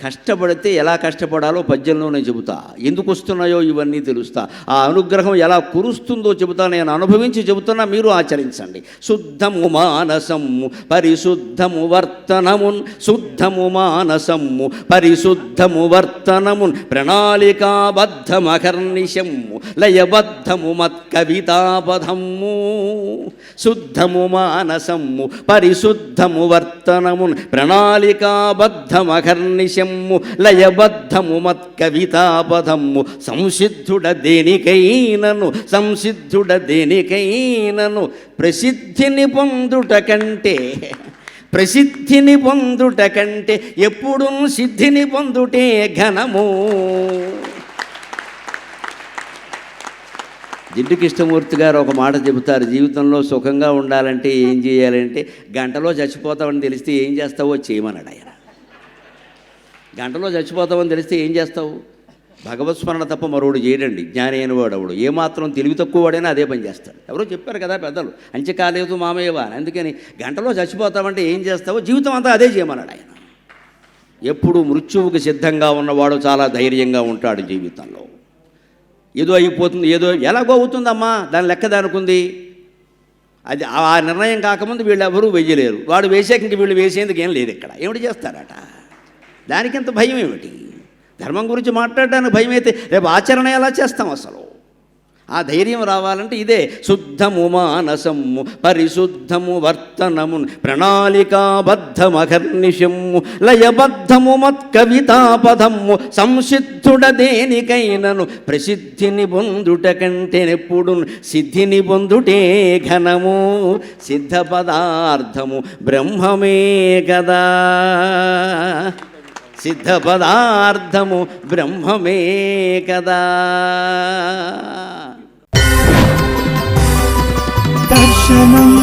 కష్టపడితే ఎలా కష్టపడాలో పద్యంలోనే చెబుతా. ఎందుకు వస్తున్నాయో ఇవన్నీ తెలుస్తా. ఆ అనుగ్రహం ఎలా కురుస్తుందో చెబుతా. నేను అనుభవించి చెబుతున్నా మీరు ఆచరించండి. శుద్ధము మానసము పరిశుద్ధము వర్తనమున్ శుద్ధము మానసము పరిశుద్ధము వర్తనమున్ ప్రణాళికాబద్ధమకర్నిశము లయబద్ధము మత్కవితాపథము శుద్ధము మానసము పరిశుద్ధము వర్తనము ప్రణాళికాబద్ధమకర్నిశము లయబద్ధము మత్కవితాపథము సంసిద్ధుడ దేనికైనను సంసిద్ధుడ దేనికైనను ప్రసిద్ధిని పొందుట కంటే ప్రసిద్ధిని పొందుట కంటే ఎప్పుడూ సిద్ధిని పొందుటే ఘనము. జిడ్డు కృష్ణమూర్తి గారు ఒక మాట చెబుతారు జీవితంలో సుఖంగా ఉండాలంటే ఏం చేయాలంటే గంటలో చచ్చిపోతామని తెలిస్తే ఏం చేస్తావో చేయమన్నాడు ఆయన. గంటలో చచ్చిపోతామని తెలిస్తే ఏం చేస్తావు? భగవత్ స్మరణ తప్ప మరోడు చేయడండి జ్ఞానైన వాడు అవడు ఏమాత్రం తెలివి తక్కువ వాడైనా అదే పని చేస్తాడు. ఎవరో చెప్పారు కదా పెద్దలు అంచె కాలేదు మామయ్యవా అందుకని గంటలో చచ్చిపోతామంటే ఏం చేస్తావో జీవితం అంతా అదే చేయమన్నాడు ఆయన. ఎప్పుడు మృత్యువుకు సిద్ధంగా ఉన్నవాడు చాలా ధైర్యంగా ఉంటాడు జీవితంలో. ఏదో అయిపోతుంది ఏదో ఎలాగో అవుతుందమ్మా దాని లెక్క దానుకుంది. అది ఆ నిర్ణయం కాకముందు వీళ్ళు ఎవరూ వెయ్యలేరు. వాడు వేసాక ఇంక వీళ్ళు వేసేందుకు ఏం లేదు ఇక్కడ. ఏమిటి చేస్తారట? దానికింత భయం ఏమిటి? ధర్మం గురించి మాట్లాడడానికి భయం అయితే రేపు ఆచరణ ఎలా చేస్తాం అసలు? ఆ ధైర్యం రావాలంటే ఇదే. శుద్ధము మానసము పరిశుద్ధము వర్తనము ప్రణాళికాబద్ధమఘర్నిశము లయబద్ధము మత్కవితాపదము సంసిద్ధుడ దేనికైనను ప్రసిద్ధిని పొందుట కంటేనెప్పుడు సిద్ధిని పొందుటే ఘనము సిద్ధ పదార్థము బ్రహ్మమే కదా. సిద్ధ పదార్థము బ్రహ్మమే కదా. 我们